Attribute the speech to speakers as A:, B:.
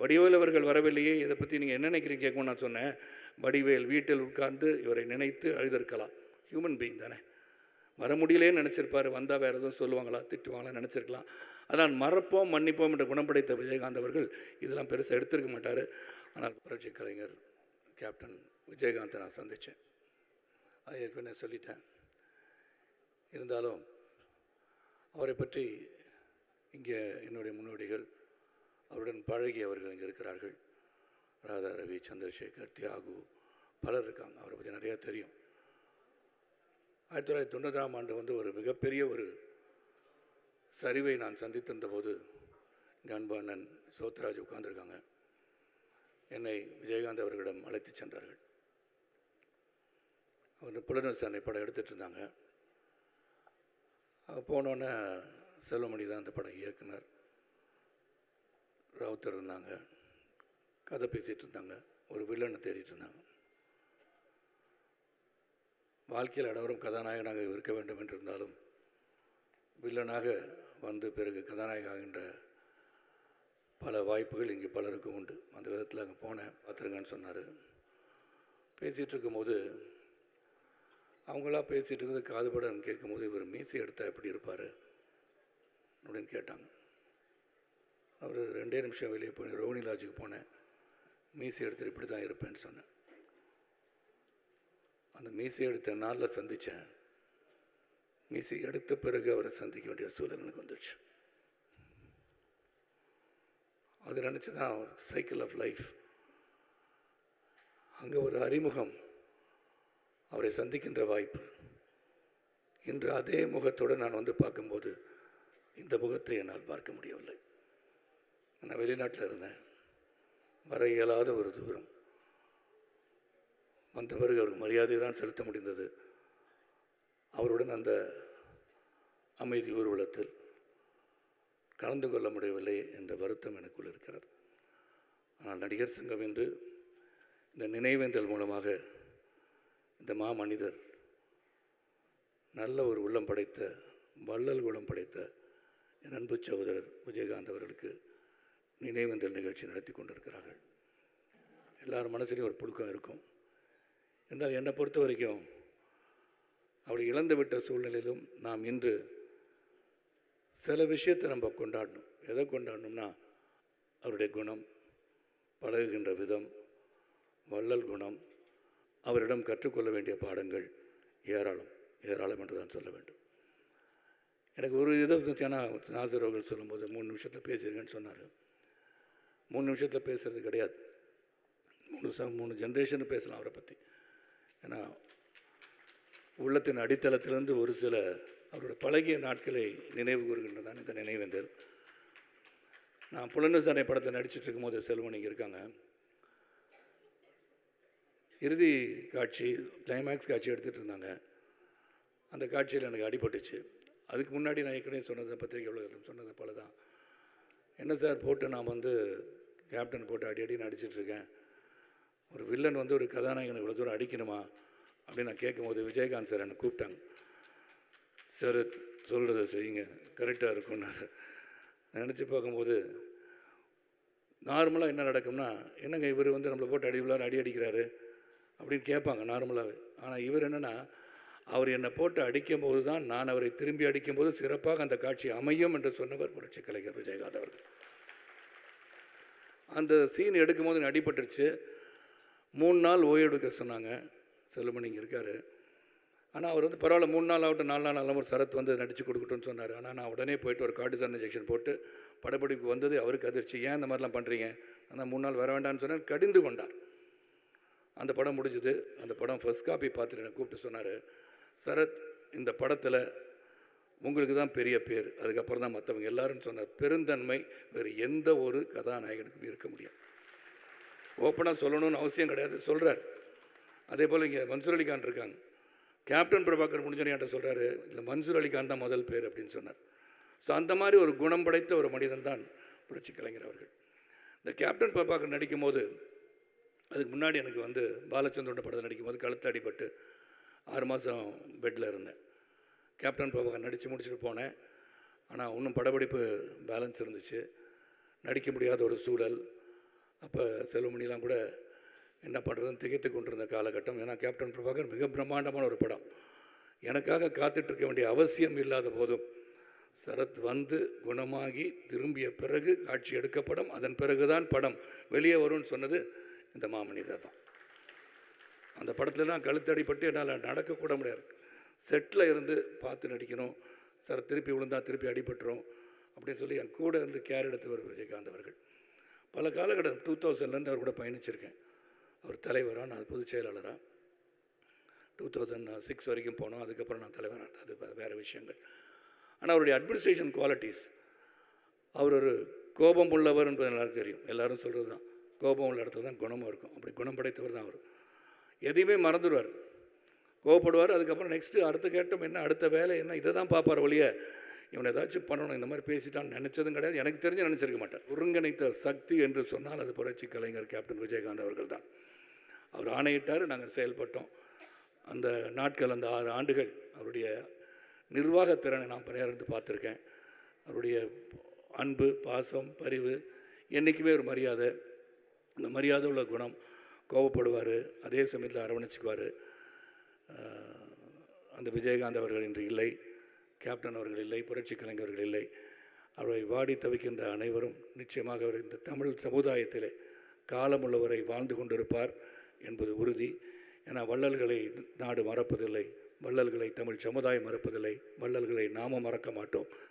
A: வடிவேல் அவர்கள் வரவில்லையே இதை பற்றி நீங்கள் என்ன நினைக்கிறீங்க கேட்கும் நான் சொன்னேன். வடிவேல் வீட்டில் உட்கார்ந்து இவரை நினைத்து அழுதிருக்கலாம். ஹியூமன் பீயிங் தானே. வர முடியலேன்னு நினச்சிருப்பார் வந்தால் வேறு எதுவும் சொல்லுவாங்களா திட்டுவாங்களா நினச்சிருக்கலாம். அதான் மறப்போம் மன்னிப்போம் என்ற குணப்படைத்த விஜயகாந்த் அவர்கள் இதெல்லாம் பெருசாக எடுத்திருக்க மாட்டார். ஆனால் புரட்சி கலைஞர் கேப்டன் விஜயகாந்தை நான் சந்தித்தேன் அது ஏற்கனவே சொல்லிட்டேன். இருந்தாலும் அவரை பற்றி இங்கே என்னுடைய முன்னோடிகள் அவருடன் பழகி அவர்கள் இங்கே இருக்கிறார்கள். ராதா ரவி சந்திரசேகர் தியாகு பலர் இருக்காங்க. அவரை பற்றி நிறையா தெரியும். ஆயிரத்தி தொள்ளாயிரத்தி தொண்ணூறாம் ஆண்டு வந்து ஒரு மிகப்பெரிய ஒரு சரிவை நான் சந்தித்திருந்த போது எங்கள் அன்பு அண்ணன் சோத்ராஜ் உட்கார்ந்துருக்காங்க. என்னை விஜயகாந்த் அவர்களிடம் அழைத்து சென்றார்கள். அவர் புலனரசானை படம் எடுத்துகிட்டு இருந்தாங்க. போனோன்னே செல்வமணி தான் அந்த படம் இயக்குனர். ராவுத்தர் இருந்தாங்க. கதை பேசிகிட்டு இருந்தாங்க. ஒரு வில்லனை தேடிட்டு இருந்தாங்க. வாழ்க்கையில் அனைவரும் கதாநாயகனாக இருக்க வேண்டும் என்று இருந்தாலும் வில்லனாக வந்து பிறகு கதாநாயகன் ஆகின்ற பல வாய்ப்புகள் இங்கே பலருக்கும் உண்டு. அந்த விதத்தில் அங்கே போனேன். பார்த்துருங்கன்னு சொன்னார். பேசிகிட்டு இருக்கும்போது அவங்களா பேசிகிட்டு இருக்கிறது காதுபடன்னு கேட்கும்போது இவர் மீசி எடுத்தால் எப்படி இருப்பார்? அப்படின்னு கேட்டாங்க. ஒரு ரெண்டே நிமிஷம் வெளியே போய் ரோஹினி லாட்ஜுக்கு போனேன். மீசை எடுத்துகிட்டு இப்படி தான் இருப்பேன்னு சொன்னேன். அந்த மீசை எடுத்த நாளில் சந்தித்தேன் மீசை எடுத்த பிறகு அவரை சந்திக்க வேண்டிய சூழல் எனக்கு வந்துடுச்சு அது நினச்சி தான் சைக்கிள் ஆஃப் லைஃப் அங்கே ஒரு அறிமுகம் அவரை சந்திக்கின்ற வாய்ப்பு. இன்று அதே முகத்தோடு நான் வந்து பார்க்கும்போது இந்த முகத்தை என்னால் பார்க்க முடியவில்லை. நான் வெளிநாட்டில் இருந்தேன். வர இயலாத ஒரு தூரம். வந்த பிறகு அவருக்கு மரியாதை தான் செலுத்த முடிந்தது. அவருடன் அந்த அமைதி ஊர்வலத்தில் கலந்து கொள்ள முடியவில்லை என்ற வருத்தம் எனக்குள் இருக்கிறது. ஆனால் நடிகர் சங்கம் என்று இந்த நினைவேந்தல் மூலமாக இந்த மாமனிதர் நல்ல ஒரு உள்ளம் படைத்த வள்ளல் குணம் படைத்த என் அன்பு சகோதரர் விஜயகாந்த் அவர்களுக்கு நினைவந்தல் நிகழ்ச்சி நடத்தி கொண்டிருக்கிறார்கள். எல்லார் மனசுலேயும் ஒரு புழுக்கம் இருக்கும். என்றால் என்னை பொறுத்த வரைக்கும் அவளை இழந்து விட்ட சூழ்நிலையிலும் நாம் இன்று சில விஷயத்தை நம்ம கொண்டாடணும். எதை கொண்டாடணும்னா அவருடைய குணம் பழகுகின்ற விதம் வள்ளல் குணம் அவரிடம் கற்றுக்கொள்ள வேண்டிய பாடங்கள் ஏராளம். ஏராளம் என்று தான் சொல்ல வேண்டும். எனக்கு ஒரு இதை ஏன்னா நாசர் அவர்கள் சொல்லும்போது மூணு நிமிஷத்தில் பேசியிருக்கேன்னு சொன்னார். மூணு நிமிஷத்தில் பேசுகிறது கிடையாது. மூணு ச மூணு ஜென்ரேஷன் பேசலாம் அவரை பற்றி ஏன்னா உள்ளத்தின் அடித்தளத்திலிருந்து ஒரு சில அவருடைய பழகிய நாட்களை நினைவு கூறுகின்றதான் இந்த நினைவேந்தர். நான் புலனசானை படத்தில் நடிச்சிட்டு இருக்கும்போது செல்வன் இங்கே இருக்காங்க. இறுதி காட்சி கிளைமேக்ஸ் காட்சி எடுத்துகிட்டு இருந்தாங்க. அந்த காட்சியில் எனக்கு அடிபட்டுச்சு. அதுக்கு முன்னாடி நான் ஏற்கனவே சொன்னது பத்திரிகை உலகத்தில் சொன்னது போல தான் என்ன சார் போட்டு நான் வந்து கேப்டன் போட்டு அடி அடி நடிச்சிட்ருக்கேன் ஒரு வில்லன் வந்து ஒரு கதாநாயகனை இவ்வளோ தூரம் அடிக்கணுமா? அப்படின்னு நான் கேட்கும்போது விஜயகாந்த் சார் என்னை கூப்பிட்டாங்க. சார் சொல்கிறத செய்யுங்க. கரெக்டாக இருக்கும்னாரு. நினச்சி பார்க்கும்போது நார்மலாக என்ன நடக்கும்னா என்னங்க இவர் வந்து நம்மளை போட்டு அடி விழாரு அடி அடிக்கிறாரு? அப்படின்னு கேட்பாங்க நார்மலாகவே ஆனால் இவர் என்னென்னா அவர் என்னை போட்டு அடிக்கும் போது தான் நான் அவரை திரும்பி அடிக்கும்போது சிறப்பாக அந்த காட்சி அமையும் என்று சொன்னவர் புரட்சி கலைஞர் விஜயகாந்த் அவர்கள். அந்த சீன் எடுக்கும்போது அடிபட்டுருச்சு. மூணு நாள் ஓய்வு எடுக்க சொன்னாங்க. செல்லுமணி இங்கே இருக்கார். ஆனால் அவர் வந்து பரவாயில்ல மூணு நாள் ஆகட்டும் நாலு நாள் ஆகலாம் சரத் வந்து நடித்து கொடுக்கட்டும்னு சொன்னார். ஆனால் நான் உடனே போயிட்டு ஒரு கார்டிசன் இன்ஜெக்ஷன் போட்டு படப்பிடிப்பு வந்தது அவருக்கு அதிர்ச்சி. ஏன் இந்த மாதிரிலாம் பண்ணுறீங்க ஆனால் மூணு நாள் வர வேண்டாம்னு சொன்னார். கடிந்து கொண்டார். அந்த படம் முடிஞ்சுது. அந்த படம் ஃபர்ஸ்ட் காப்பி பார்த்துட்டு என்னை கூப்பிட்டு சொன்னார். சரத் இந்த படத்தில் உங்களுக்கு தான் பெரிய பேர். அதுக்கப்புறம் தான் மற்றவங்க எல்லாரும் சொன்ன பெருந்தன்மை வேறு எந்த ஒரு கதாநாயகனுக்கும் இருக்க முடியாது. ஓப்பனாக சொல்லணும்னு அவசியம் கிடையாது. சொல்கிறார் அதே போல் இங்கே மன்சூர் அலிகான் இருக்காங்க. கேப்டன் பிரபாகர் முடிஞ்சோன்னு என்கிட்ட சொல்கிறாரு இல்லை மன்சூர் அலிகான் தான் முதல் பேர் அப்படின்னு சொன்னார். ஸோ அந்த மாதிரி ஒரு குணம் படைத்த ஒரு மனிதன் தான் புரட்சி கலைஞர் அவர்கள். இந்த கேப்டன் பிரபாகர் நடிக்கும்போது அதுக்கு முன்னாடி எனக்கு வந்து பாலச்சந்திரோட படத்தில் நடிக்கும்போது கழுத்து அடிபட்டு ஆறு மாதம் பெட்டில் இருந்தேன். கேப்டன் பிரபாகர் நடித்து முடிச்சுட்டு போனேன். ஆனால் இன்னும் படப்பிடிப்பு பேலன்ஸ் இருந்துச்சு. நடிக்க முடியாத ஒரு சூழல். அப்போ செல்வமணிலாம் கூட என்ன பண்ணுறதுன்னு திகைத்து கொண்டிருந்த காலகட்டம். ஏன்னா கேப்டன் பிரபாகர் மிக பிரம்மாண்டமான ஒரு படம். எனக்காக காத்துட்ருக்க வேண்டிய அவசியம் இல்லாத போதும் சரத் வந்து குணமாகி திரும்பிய பிறகு காட்சி எடுக்கப்படும். அதன் பிறகுதான் படம் வெளியே வரும்னு சொன்னது இந்த மாமனிதர் தான். அந்த படத்துலலாம் கழுத்தடிப்பட்டு என்னால் நடக்கக்கூட முடியாது. செட்டில் இருந்து பார்த்து நடிக்கணும். சார் திருப்பி விழுந்தா திருப்பி அடிபட்டுரும் அப்படின்னு சொல்லி என் கூட இருந்து கேர் எடுத்தவர் விஜயகாந்த் அவர்கள். பல காலகட்டம் டூ தௌசண்ட்லேருந்து அவர் கூட பயணிச்சிருக்கேன். அவர் தலைவராக நான் பொதுச் செயலாளராக டூ தௌசண்ட் சிக்ஸ் வரைக்கும் போனோம். அதுக்கப்புறம் நான் தலைவராக அது வேறு விஷயங்கள். ஆனால் அவருடைய அட்மினிஸ்ட்ரேஷன் குவாலிட்டிஸ் அவர் ஒரு கோபம் உள்ளவர் என்பது எல்லாருக்கும் தெரியும். எல்லாரும் சொல்கிறது தான் கோபம் உள்ள இடத்துல தான் குணமும் இருக்கும். அப்படி குணம் படைத்தவர் தான் அவர். எதையுமே மறந்துடுவார். கோவப்படுவார். அதுக்கப்புறம் நெக்ஸ்ட்டு அடுத்த கேட்டம் என்ன அடுத்த வேலை என்ன? இதை தான் பார்ப்பார் ஒழிய இவனை ஏதாச்சும் பண்ணணும் இந்த மாதிரி பேசிட்டான்னு நினச்சதும் கிடையாது. எனக்கு தெரிஞ்சு நினச்சிருக்க மாட்டேன் ஒருங்கிணைத்த சக்தி என்று சொன்னால் அது புரட்சி கலைஞர் கேப்டன் விஜயகாந்த் அவர்கள் தான் அவர் ஆணையிட்டார் நாங்கள் செயல்பட்டோம். அந்த நாட்கள் அந்த ஆறு ஆண்டுகள் அவருடைய நிர்வாகத்திறனை நான் பணியார்ந்து பார்த்துருக்கேன். அவருடைய அன்பு பாசம் பரிவு என்றைக்குமே ஒரு மரியாதை. அந்த மரியாதை உள்ள குணம் கோபப்படுவார் அதே சமயத்தில் அரவணைச்சிக்குவார். அந்த விஜயகாந்த் அவர்கள் இன்று இல்லை கேப்டன் அவர்கள் இல்லை புரட்சி கலைஞர்கள் இல்லை. அவரை வாடி தவிக்கின்ற அனைவரும் நிச்சயமாக அவர் இந்த தமிழ் சமுதாயத்தில் காலமுள்ளவரை வாழ்ந்து கொண்டிருப்பார் என்பது உறுதி. ஏன்னா வள்ளல்களை நாடு மறப்பதில்லை வள்ளல்களை தமிழ் சமுதாயம் மறப்பதில்லை வள்ளல்களை நாமும் மறக்க மாட்டோம்.